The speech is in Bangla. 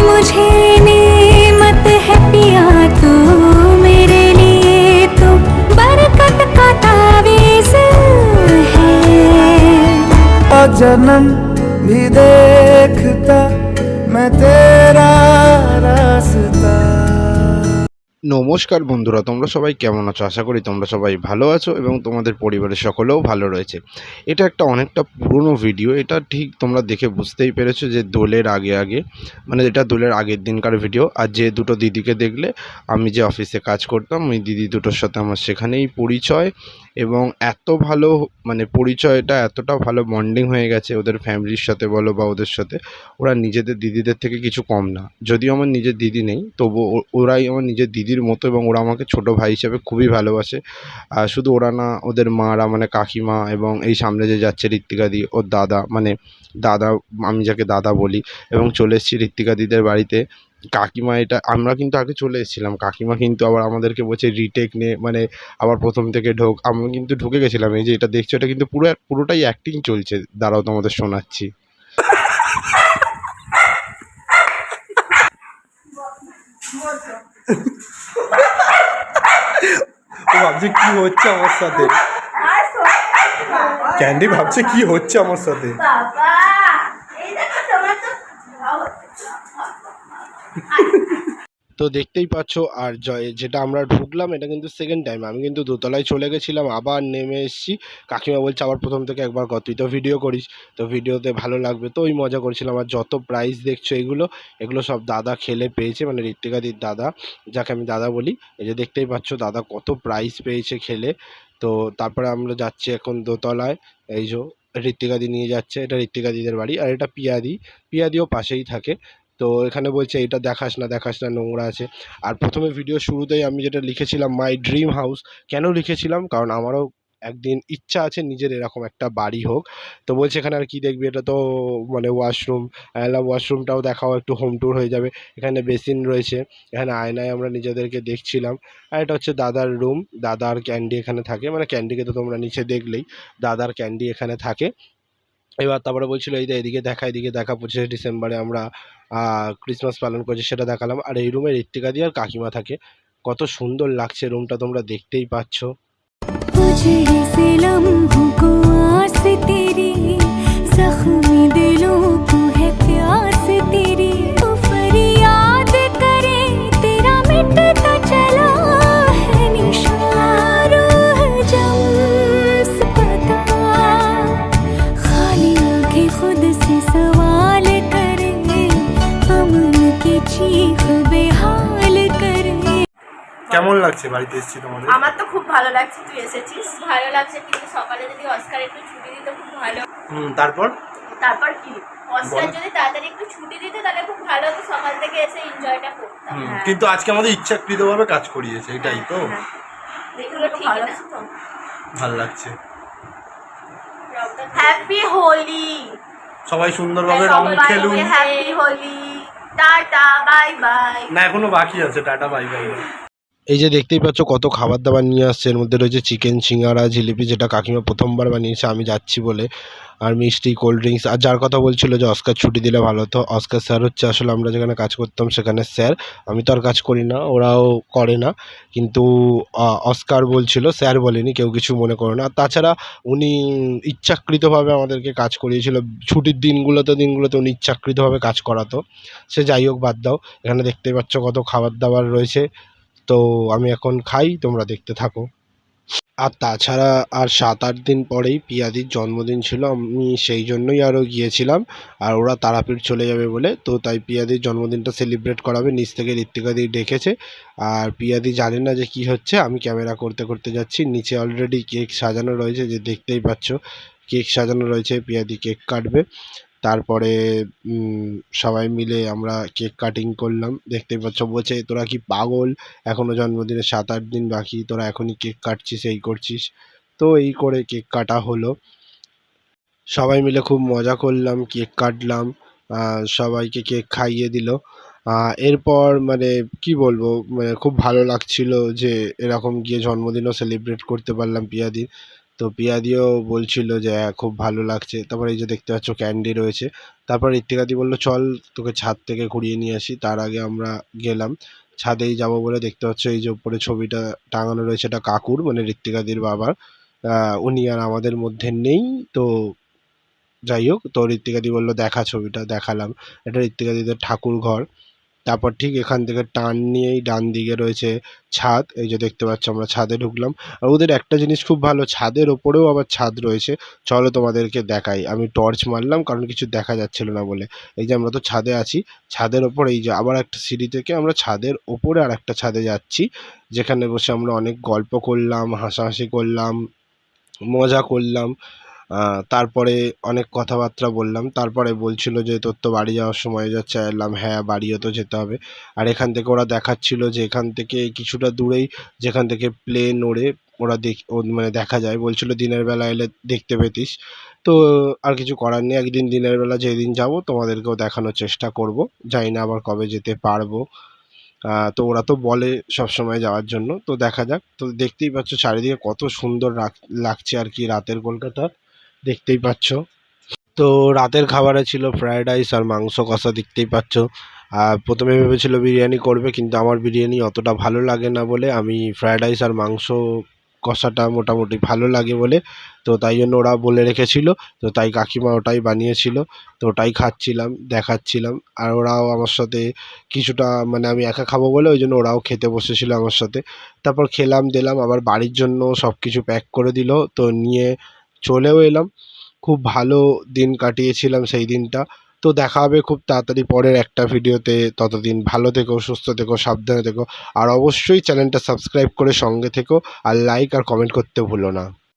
मुझे नेमत है पिया, तू मेरे लिए तो बरकत का तावीज़ है। जन्म भी देखता নমস্কার বন্ধুরা, তোমরা সবাই কেমন আছো? আশা করি তোমরা সবাই ভালো আছো এবং তোমাদের পরিবারের সকলেও ভালো রয়েছে। এটা একটা অনেকটা পুরনো ভিডিও, এটা ঠিক তোমরা দেখে বুঝতেই পেরেছ যে দোলের আগে আগে মানে এটা দোলের আগের দিনকার ভিডিও। আর যে দুটো দিদিকে দেখলে, আমি যে অফিসে কাজ করতাম, ওই দিদি দুটোর সাথে আমার সেখানেই পরিচয় এবং এত ভালো মানে পরিচয়টা এতটা ভালো বন্ডিং হয়ে গেছে ওদের ফ্যামিলির সাথে বলো বা ওদের সাথে, ওরা নিজেদের দিদিদের থেকে কিছু কম না। যদিও আমার নিজের দিদি নেই তবু ওরাই আমার নিজের দিদির মতো এবং ওরা আমাকে ছোটো ভাই হিসেবে খুবই ভালোবাসে। আর শুধু ওরা না ওদের মারা মানে কাকিমা এবং এই সামনে যে যাচ্ছে ঋত্বিকাদি ওর দাদা মানে দাদা আমি যাকে দাদা বলি এবং চলে এসেছি ঋত্বিকাদিদের বাড়িতে। কাকিমা এটা আমরা কিন্তু আগে চলে এসেছিলাম। কাকিমা কিন্তু আবার আমাদেরকে বলছে রিটেক নে মানে আবার প্রথম থেকে ঢোক। আমি কিন্তু ঢুকে গেছিলাম। এই যে এটা দেখছ এটা কিন্তু পুরো পুরোটাই অ্যাক্টিং চলছে। দাঁড়াও তোমাদের শোনাচ্ছি। ভাবছে কি হচ্ছে আমার সাথে? ক্যান্ডি ভাবছে কি হচ্ছে আমার সাথে বাবা এই দেখো তোমার তো তো দেখতেই পাচ্ছ, আর জয়, যেটা আমরা ঢুকলাম, এটা কিন্তু সেকেন্ড টাইম আমি কিন্তু দোতলায় চলে গেছিলাম, আবার নেমে এসেছি। কাকিমা বলছে, আবার প্রথম থেকে একবার কর, তুই তো ভিডিও করিস। তো ভিডিওতে ভালো লাগবে, তো ওই মজা করছিলাম। আর যত প্রাইস দেখছ এগুলো এগুলো সব দাদা খেলে পেয়েছে মানে ঋত্বিকাদির দাদা, যাকে আমি দাদা বলি। এই যে দেখতেই পাচ্ছ, দাদা কত প্রাইজ পেয়েছে খেলে। তো তারপরে আমরা যাচ্ছি এখন দোতলায়। এই যে ঋত্বিকাদি নিয়ে যাচ্ছে, এটা ঋত্বিকাদিদের বাড়ি, আর এটা পিয়াদি। পিয়াদিও পাশেই থাকে। তো এখানে বলছে, এটা দেখাস না দেখাস না, নোংরা আছে। আর প্রথমে ভিডিও শুরুতেই আমি যেটা লিখেছিলাম মাই ড্রিম হাউস কেন লিখেছিলাম? কারণ আমারও একদিন ইচ্ছা আছে নিজের এরকম একটা বাড়ি হোক। তো বলছে, এখানে আর কি দেখবি? এটা তো মানে ওয়াশরুম এলাম ওয়াশরুমটাও দেখাও, একটু হোম ট্যুর হয়ে যাবে। এখানে বেসিন রয়েছে, এখানে আয়নায় আমরা নিজেদেরকে দেখছিলাম। আর এটা হচ্ছে দাদার রুম দাদার ক্যান্ডি এখানে থাকে। মানে ক্যান্ডিকে তো তোমরা নিচে দেখলেই দাদার ক্যান্ডি এখানে থাকে। এবার তারপরে বলছিল, এই এদিকে দেখা এদিকে দেখা, পঁচিশে ডিসেম্বরে আমরা ক্রিসমাস পালন করছি, সেটা দেখালাম। আর এই রুমে ঋত্বিকা দিয়ে আর কাকিমা থাকে। কত সুন্দর লাগছে রুমটা, তোমরা দেখতেই পাচ্ছ। কেমন লাগছে বাড়িতে এসেছি তোমাদের? আমার তো খুব ভালো লাগছে তুই এসেছিস? ভালো লাগছে কিন্তু সকালে যদি অস্কার একটু ছুটি দিত খুব ভালো। হুম তারপর? তারপর কি? অস্কার যদি তাড়াতাড়ি একটু ছুটি দিত তাহলে খুব ভালো হতো সকাল থেকে এসে এনজয়টা করতাম। হুম, হ্যাঁ। কিন্তু আজকে আমাদের ইচ্ছাকৃতভাবে কাজ করিয়েছে এটাই তো। হ্যাঁ। দেখল ঠিক আছে। তো ভালো লাগছে। হ্যাপি হোলি সবাই সুন্দরভাবে রং খেলুন। Happy Holi tata bye bye. না এখনও বাকি আছে টাটা বাই বাই। এই যে দেখতেই পাচ্ছ কত খাবার দাবার নিয়ে আসছে। এর মধ্যে রয়েছে চিকেন সিঙ্গারা, জিলিপি যেটা কাকিমা প্রথমবার বানিয়েছে, আমি যাচ্ছি বলে। আর মিষ্টি কোল্ড ড্রিঙ্কস আর যার কথা বলছিল যে অস্কার ছুটি দিলে ভালো হতো। অস্কার স্যার হচ্ছে আসলে আমরা যেখানে কাজ করতাম সেখানে স্যার। আমি তো আর কাজ করি না, ওরাও করে না। কিন্তু অস্কার বলছিল, স্যার বলেনি, কেউ কিছু মনে করে না। তাছাড়া উনি ইচ্ছাকৃতভাবে আমাদেরকে কাজ করিয়েছিল। ছুটির দিনগুলোতে দিনগুলোতে উনি ইচ্ছাকৃতভাবে কাজ করাতো। সে যাই হোক, বাদ দাও। এখানে দেখতেই পাচ্ছ কত খাবার দাবার রয়েছে। তো আমি এখন খাই, তোমরা দেখতে থাকো। আর তাছাড়া আর সাত আট দিন পরেই পিয়াদির জন্মদিন ছিল, আমি সেই জন্যই আরও গিয়েছিলাম। আর ওরা তারাপীঠ চলে যাবে বলে, তো তাই পিয়াদির জন্মদিনটা সেলিব্রেট করাবে নিচ থেকে ঋত্বিকাদি ডেকেছে। আর পিয়াদি জানে না যে কি হচ্ছে, আমি ক্যামেরা করতে করতে যাচ্ছি। নিচে অলরেডি কেক সাজানো রয়েছে, যে দেখতেই পাচ্ছ। কেক সাজানো রয়েছে, পিয়াদি কেক কাটবে। তারপরে সবাই মিলে আমরা কেক কাটিং করলাম। দেখতেই পাচ্ছ, বলছে, তোরা কি পাগল? এখনও জন্মদিনের সাত আট দিন বাকি, তোরা এখনই কেক কাটছিস, এই করছিস। তো এই করে কেক কাটা হলো। সবাই মিলে খুব মজা করলাম, কেক কাটলাম সবাইকে কেক খাইয়ে দিল। এরপর মানে কি বলব মানে খুব ভালো লাগছিল যে, এরকম গিয়ে জন্মদিনও সেলিব্রেট করতে পারলাম পিয়াদির। তো পিয়াদিও বলছিল যে হ্যাঁ খুব ভালো লাগছে। তারপর এই যে দেখতে পাচ্ছ ক্যান্ডি রয়েছে। তারপর ঋত্বিকাদি বলল, চল, তোকে ছাদ থেকে ঘুরিয়ে নিয়ে আসি। তার আগে আমরা গেলাম। ছাদেই যাব বলে দেখতে পাচ্ছ, এই যে উপরে ছবিটা টাঙানো রয়েছে, এটা কাকুর মানে ঋত্বিকাদির বাবার। উনি আর আমাদের মধ্যে নেই, তো যাই হোক। তো ঋত্বিকাদি বলল, দেখা ছবিটা, দেখালাম। এটা ঋত্বিকাদিদের ঠাকুর ঘর। তারপর ঠিক এখান থেকে টান নিয়েই ডান দিকে রয়েছে ছাদ, এই যে দেখতে পাচ্ছ আমরা ছাদে ঢুকলাম। আর ওদের একটা জিনিস খুব ভালো, ছাদের ওপরেও আবার ছাদ রয়েছে। চলো তোমাদেরকে দেখাই। আমি টর্চ মারলাম কারণ কিছু দেখা যাচ্ছিল না বলে। এই যে আমরা তো ছাদে আছি, ছাদের ওপর এই যে আবার একটা সিঁড়ি থেকে আমরা ছাদের ওপরে আর একটা ছাদে যাচ্ছি, যেখানে বসে আমরা অনেক গল্প করলাম, হাসাহাসি করলাম, মজা করলাম। তারপরে অনেক কথাবার্তা বললাম। তারপরে বলছিল যে, তোর তো বাড়ি যাওয়ার সময় যাচ্ছে। বললাম হ্যাঁ বাড়িও তো যেতে হবে। আর এখান থেকে ওরা দেখাচ্ছিল যে, এখান থেকে কিছুটা দূরেই যেখান থেকে প্লেন ওড়ে, ওরা দেখ মানে দেখা যায়। বলছিল, দিনের বেলা এলে দেখতে পেতিস। তো আর কিছু করার নেই। একদিন দিনের বেলা যেদিন যাব, তোমাদেরকেও দেখানোর চেষ্টা করব। জানি না আবার কবে যেতে পারব। তো ওরা তো বলে সব সময় যাওয়ার জন্য। তো দেখা যাক। তো দেখতেই পাচ্ছ, চারিদিকে কত সুন্দর লাগছে আর কি রাতের কলকাতা দেখতেই পাচ্ছ। তো রাতের খাবারে ছিল ফ্রায়েড রাইস আর মাংস কষা দেখতেই পাচ্ছ। আর প্রথমে ভেবেছিল বিরিয়ানি করবে, কিন্তু আমার বিরিয়ানি অতটা ভালো লাগে না বলে আমি ফ্রায়েড রাইস আর মাংস কষাটা মোটামুটি ভালো লাগে বলে, তো তাই জন্য ওরা বলে রেখেছিল। তো তাই কাকিমা ওটাই বানিয়েছিল, তো ওটাই খাচ্ছিলাম, দেখাচ্ছিলাম। আর ওরাও আমার সাথে কিছুটা মানে আমি একা খাব বলে ওই জন্য ওরাও খেতে বসেছিল আমার সাথে। তারপর খেলাম, দিলাম, আবার বাড়ির জন্য সব কিছু প্যাক করে দিল, তো নিয়ে চলেও এলাম। খুব ভালো দিন কাটিয়েছিলাম সেই দিনটা। তো দেখা হবে খুব তাড়াতাড়ি পরের একটা ভিডিওতে। ততদিন ভালো থেকো, সুস্থ থেকো, সাবধানে থেকো। আর অবশ্যই চ্যানেলটা সাবস্ক্রাইব করে সঙ্গে থেকো। আর লাইক আর কমেন্ট করতে ভুলো না।